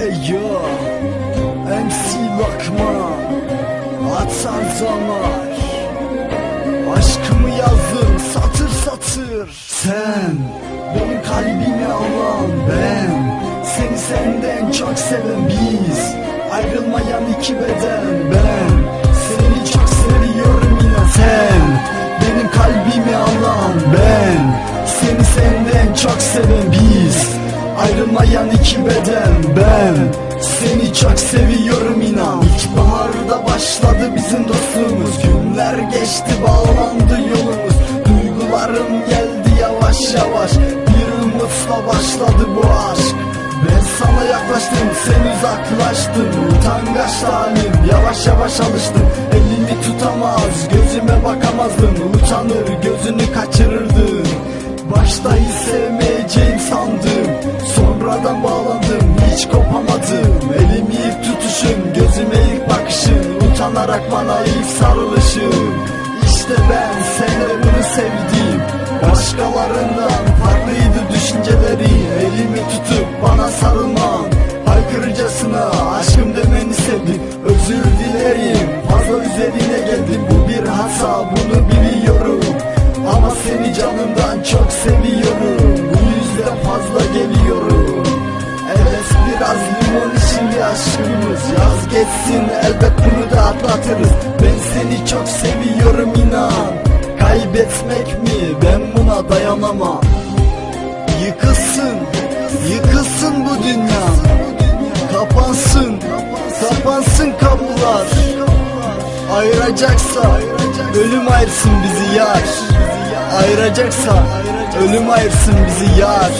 Eyo MC Lokman Atar zamar Aşkımı yazdım satır satır. Sen benim kalbimi alan ben. Seni senden çok seven biz. Ayrılmayan iki beden ben. Seni çok seviyorum yine sen. Benim kalbimi alan ben. Seni senden çok seven biz Ayrılmayan iki beden. Ben Seni çok seviyorum inan. İlkbaharda başladı bizim dostluğumuz. Günler geçti bağlandı yolumuz. Duygularım geldi yavaş yavaş. Bir umutla başladı bu aşk. Ben sana yaklaştım sen uzaklaştın. Utangaç halim yavaş yavaş alıştım. Elini tutamaz gözüme bakamazdın Utanır gözünü kaçırırdın Başta hiç sevmeyeceğim sandım. Sonradan bağlandım hiç kopamadım. Elimi ilk tutuşun gözüme ilk bakışın Utanarak bana ilk sarılışın İşte ben sen de bunu sevdim. Başkalarından farklıydı düşünceleri. Elimi tutup bana sarılman Haykırıcasına aşkım demeni sevdim. Özür dilerim fazla üzerine geldim. Bu bir hata bunu biliyorum. Ama seni canımdan Geçsin elbet bunu da atlatırız. Ben seni çok seviyorum inan. Kaybetmek mi? Ben buna dayanamam. Yıkılsın, yıkılsın bu dünya. Kapansın, kapansın kapılar. Ayıracaksa ölüm ayırsın bizi yar. Ayıracaksa ölüm ayırsın bizi yar